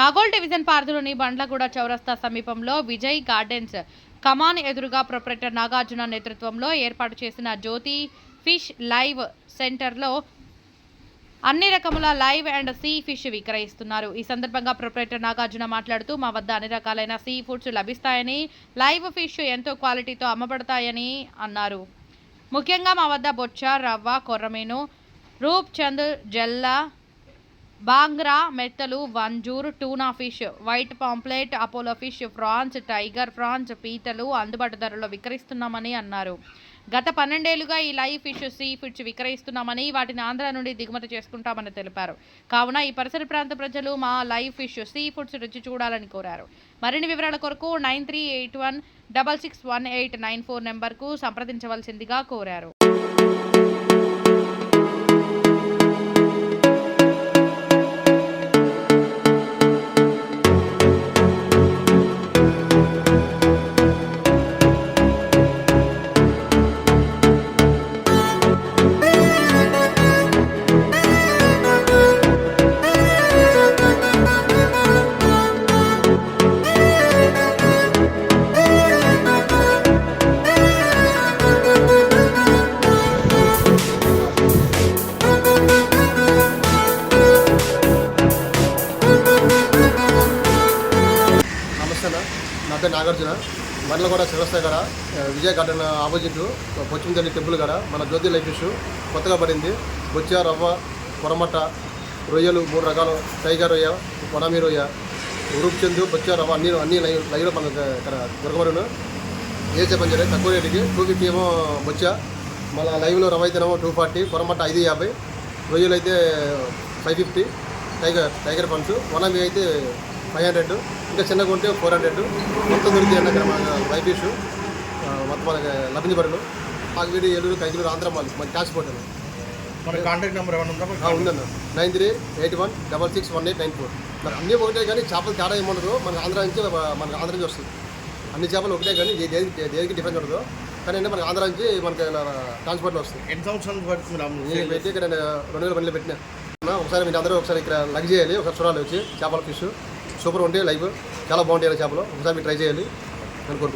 Nagole division పార్దులోని Bandlaguda చౌరస్తా సమీపంలో Vijay gardens కమాన్ ఎదురుగా ప్రొపరేటర్ నాగార్జున నేతృత్వంలో ఏర్పాటు చేసిన జ్యోతి ఫిష్ లైవ్ సెంటర్లో అన్ని రకముల లైవ్ అండ్ సీ ఫిష్ విక్రయిస్తున్నారు. ఈ సందర్భంగా ప్రొపరేటర్ నాగార్జున మాట్లాడుతూ మా వద్ద అన్ని రకాలైన సీ ఫుడ్స్ లభిస్తాయని లైవ్ ఫిష్ ఎంతో క్వాలిటీతో అమ్మబడతాయని అన్నారు. ముఖ్యంగా మా వద్ద బొచ్చ రవ్వ కొర్రమీను రూప్ చంద్ జల్లా బాంగ్రా మెత్తలు వంజూర్ tuna fish white pomfret Apollo fish prawns tiger prawns పీతలు అందుబాటు ధరలో విక్రయిస్తున్నామని అన్నారు. గత పన్నెండేళ్ళుగా ఈ లైవ్ ఫిష్ సీ ఫిష్ విక్రయిస్తున్నామని వాటిని ఆంధ్ర నుండి దిగుమతి చేసుకుంటామని తెలిపారు. కావున ఈ పరిసర ప్రాంత ప్రజలు మా లైవ్ ఫిష్ సీ ఫుడ్స్ రుచి చూడాలని కోరారు. మరిన్ని వివరాల కొరకు nine three eight one double six one eight nine four నెంబర్కు సంప్రదించవలసిందిగా కోరారు. నా పేరు నాగార్జున బండ్ల కూడా శివస్థాయి కాడ విజయ గార్డెన్ ఆపోజిట్ పొచ్చిమితల్లి టెంపుల్ కాడ మన జ్యోతి లైఫ్ ఫిష్ కొత్తగా పడింది. బొచ్చ రవ్వ కొరమట్ట రొయ్యలు మూడు రకాలు. టైగర్ రొయ్య వనమీ రొయ్య ఉరుపుచెందు బొచ్చ రవ్వ అన్ని అన్ని లైవ్ లైవ్లో మనకు ఇక్కడ దొరకబడును. ఏ చెప్పని చెప్పి తక్కువ రేటుకి టూ ఫిఫ్టీ ఏమో బొచ్చ. మళ్ళీ లైవ్లో రవ్వ అయితేనేమో టూ ఫార్టీ కొరమట్ట ఐదు యాభై రొయ్యలు అయితే ఫైవ్ ఫిఫ్టీ టైగర్ టైగర్ పంచు వనమీ అయితే ఫైవ్ హండ్రెడ్ ఇంకా చిన్నగా ఉంటే ఫోర్ హండ్రెడ్. మొత్తం దొరికితే అన్న వైట్ ఆ, మొత్తం మనకి లభించబడను ఆగిరి ఏలూరు కైకిలూరు ఆంధ్ర మాల్ మన క్యాష్ పోర్టల్ మన కాంటాక్ట్ నెంబర్ ఏమైనా ఉందా ఆ, ఉందన్న nine three eight one double six one eight nine four. మరి అన్నీ ఒకటే కానీ చేపలు తేడా ఏముండదు మనకి ఆంధ్ర నుంచి మనకి ఆంధ్ర నుంచి వస్తుంది. అన్ని చేపలు ఒకటే కానీ దేనికి దేనికి డిఫరెన్స్ ఉండదు. కానీ అంటే మనకి ఆంధ్ర నుంచి మనకి ట్రాన్స్పోర్ట్లో వస్తుంది. ఎన్ని సంవత్సరాల పడుతుంది పెట్టి ఇక్కడ నేను రెండు వేల బండ్లు పెట్టినా. ఒకసారి మీరు అందరూ ఒకసారి ఇక్కడ లగ్ చేయాలి ఒకసారి చూడాలి వచ్చి చేపల ఫిష్. సూపర్ ఉంటాయి లైఫ్ చాలా బాగుంటాయి చేపలు. ఒకసారి ట్రై చేయాలి. అనుకుంటున్నాను